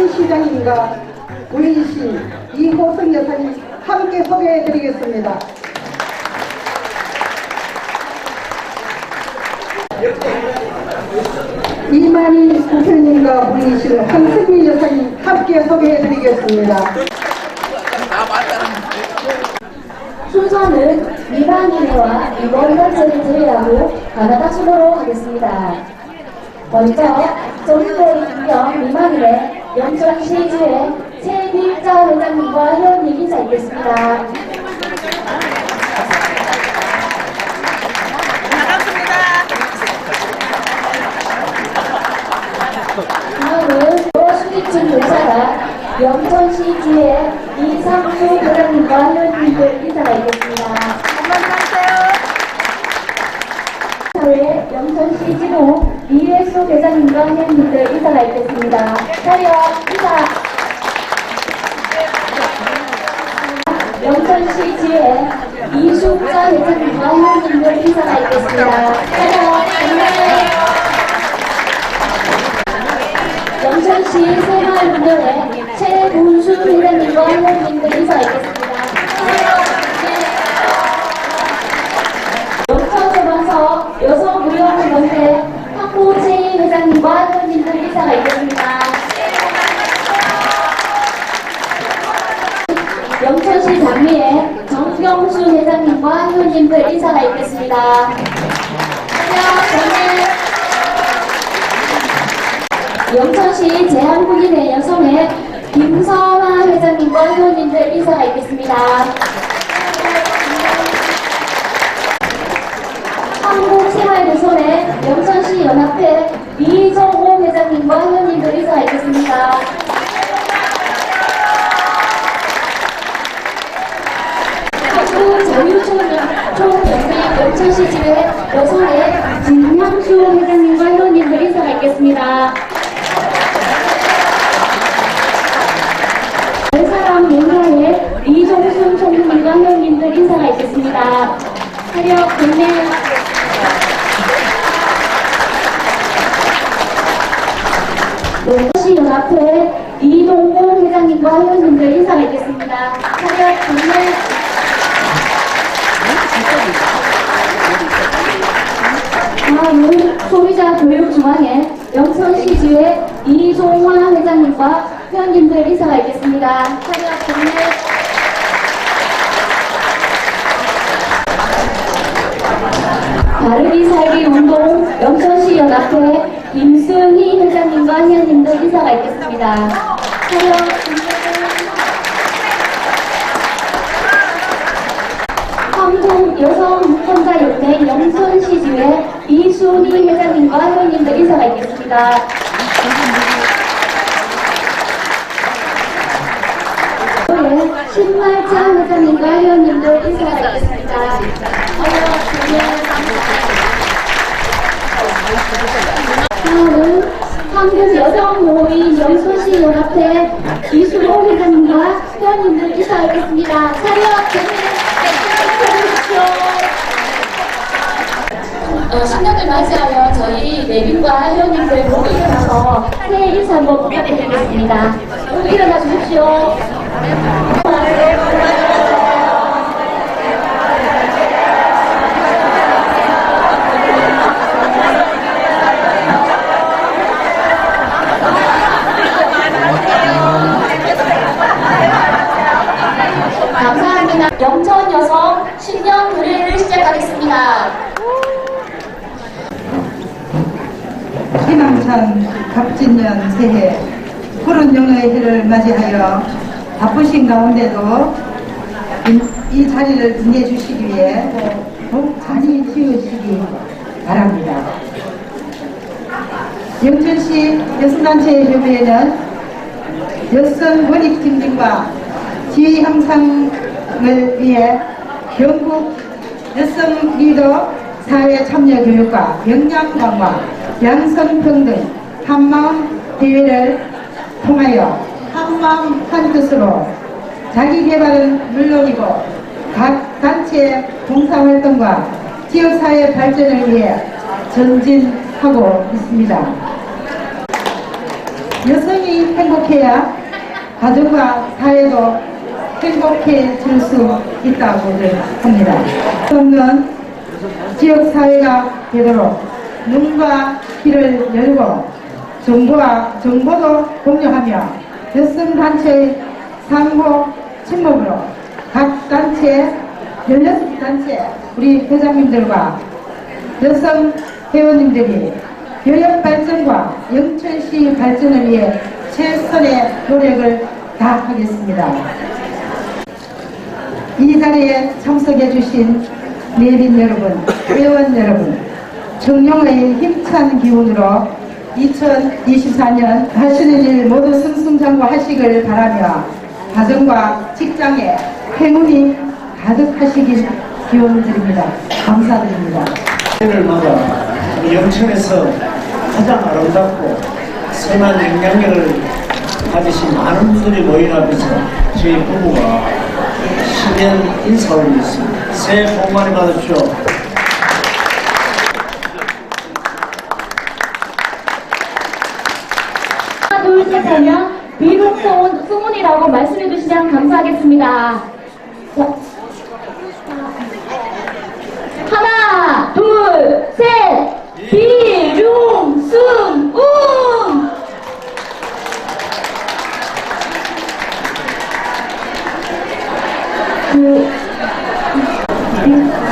서울시장님과 우리시 이호승 여사님 함께 소개해드리겠습니다. 이만희 대표님과 우리실 한승민 여사님 함께 소개해드리겠습니다. 순서는 이만희와 이번가 챌린지라고 가나다 순으로 하겠습니다. 먼저 정인대 김경 이만희의 영천시주의 최길자 회장님과 회원님 인사 있겠습니다. 다음은 도수리층 교사가 영천시 주의 이상수 회장님과 회원님들 인사가 있겠습니다. 사회 영천시 지부 이회수 회장님과 회원님들 인사가 있겠습니다. 차렷 인사. 영천시 지회 이숙자 회원님들 인사가 있겠습니다. 영천시 새마을운동회 최문수 회장님과 회원님 인사가 있겠습니다. 안녕, 영천시 제한국인의 여성회 김서화 회장님과 회원님들 인사가 있겠습니다. 한국생활도선회 영천시 연합회 이정호 회장님과 회원님들 인사가 있겠습니다. 지회 여성회 진향수 회장님과 회원님들 인사가 있겠습니다. 사람 농가의 이종순 총리님과 회원님들 인사가 있겠습니다. 차렷 국내 농가시 연합회 이동공 회장님과 회원님들 인사가 있겠습니다. 차렷 국내 다음은 소비자 교육 중앙회 영천시주의 이종화 회장님과 회원님들 인사가 있겠습니다. 차렷 국내 바르기 살기 운동 영천시 연합회 김승희 회장님과 회원님들 인사가 있겠습니다. 차렷 국내 한국 여성 유권자 연맹 영천시 지회 이순희 회장님과 회원님들 인사가 있겠습니다. 네, 신말자 회장님과 회원님들 인사가 있겠습니다. 다음은 한국 여성 모임 영천시 연합회 이수호 회장님과 회원님들 인사하겠습니다. 차렷 해주십시오. 어, 신년을 맞이하여 저희 내빈과 회원님들 모두 일어나서 새해 인사 한번 부탁드리겠습니다. 모두 일어나 주십시오. 감사합니다. 영천 여성 신년 노래를 시작하겠습니다. 희망찬 새해 푸른 영예의 해를 맞이하여 바쁘신 가운데도 이, 이 자리를 빛내 주시기 위해 더욱 많이 키우시기 바랍니다. 영천시 여성단체협의회는 여성 원익 증진과 지위 향상을 위해 전국 여성 리더 사회 참여 교육과 역량 강화, 양성평등, 한마음 대회를 통하여 한마음 한뜻으로 자기 개발은 물론이고 각 단체의 봉사활동과 지역사회 발전을 위해 전진하고 있습니다. 여성이 행복해야 가정과 사회도 행복해질 수 있다고 합니다. 저는 지역사회가 되도록 눈과 귀를 열고 정부와 정보도 공유하며 여성단체의 상호 친목으로 각 단체 16단체 우리 회장님들과 여성 회원님들이 교역 발전과 영천시 발전을 위해 최선의 노력을 다하겠습니다. 이 자리에 참석해 주신 내빈 여러분, 회원 여러분, 청룡의 힘찬 기운으로 2024년 하시는 일 모두 승승장구하시길 바라며 가정과 직장에 행운이 가득하시길 기원을 드립니다. 감사드립니다. 해를 맞아 우리 영천에서 가장 아름답고 선한 영향력을 가지신 많은 분들이 모인 앞에서 저희 부부가 신년 인사 올리겠습니다. 새해 복 많이 받으십시오. 하면 비록 소원, 소문이라고 말씀해 주시면 감사하겠습니다. 자. 하나, 둘, 셋! 비룡, 승, 운!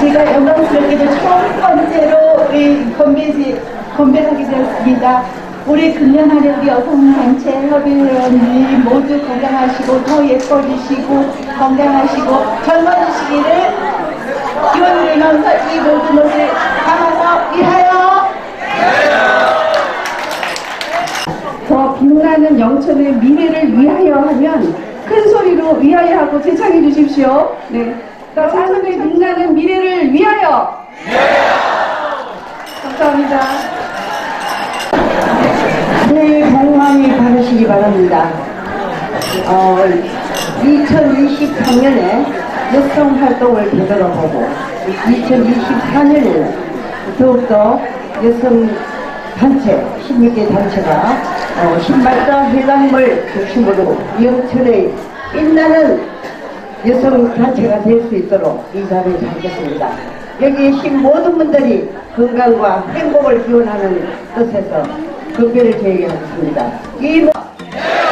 제가 영광스럽게도 첫 번째로 우리 건배지, 건배하게 되었습니다. 금년하는 우리 여성단체 협의회원님 모두 건강하시고 더 예뻐지시고 건강하시고 젊어지시기를 기원드리면서 이 모든 것을 담아서 위하여 더 빛나는 영천의 미래를 위하여 하면 큰 소리로 위하여 하고 제창해 주십시오. 네. 영천의 빛나는 미래를 위하여. 감사합니다. 바랍니다. 어, 2023년에 여성 활동을 되돌아보고 2024년에는 더욱더 여성 단체, 16개 단체가 어, 신발자 해당물 중심으로 영천의 빛나는 여성 단체가 될 수 있도록 이 자리에 하겠습니다. 여기 계신 모든 분들이 건강과 행복을 기원하는 뜻에서 건배를 제기하겠습니다. 이 모-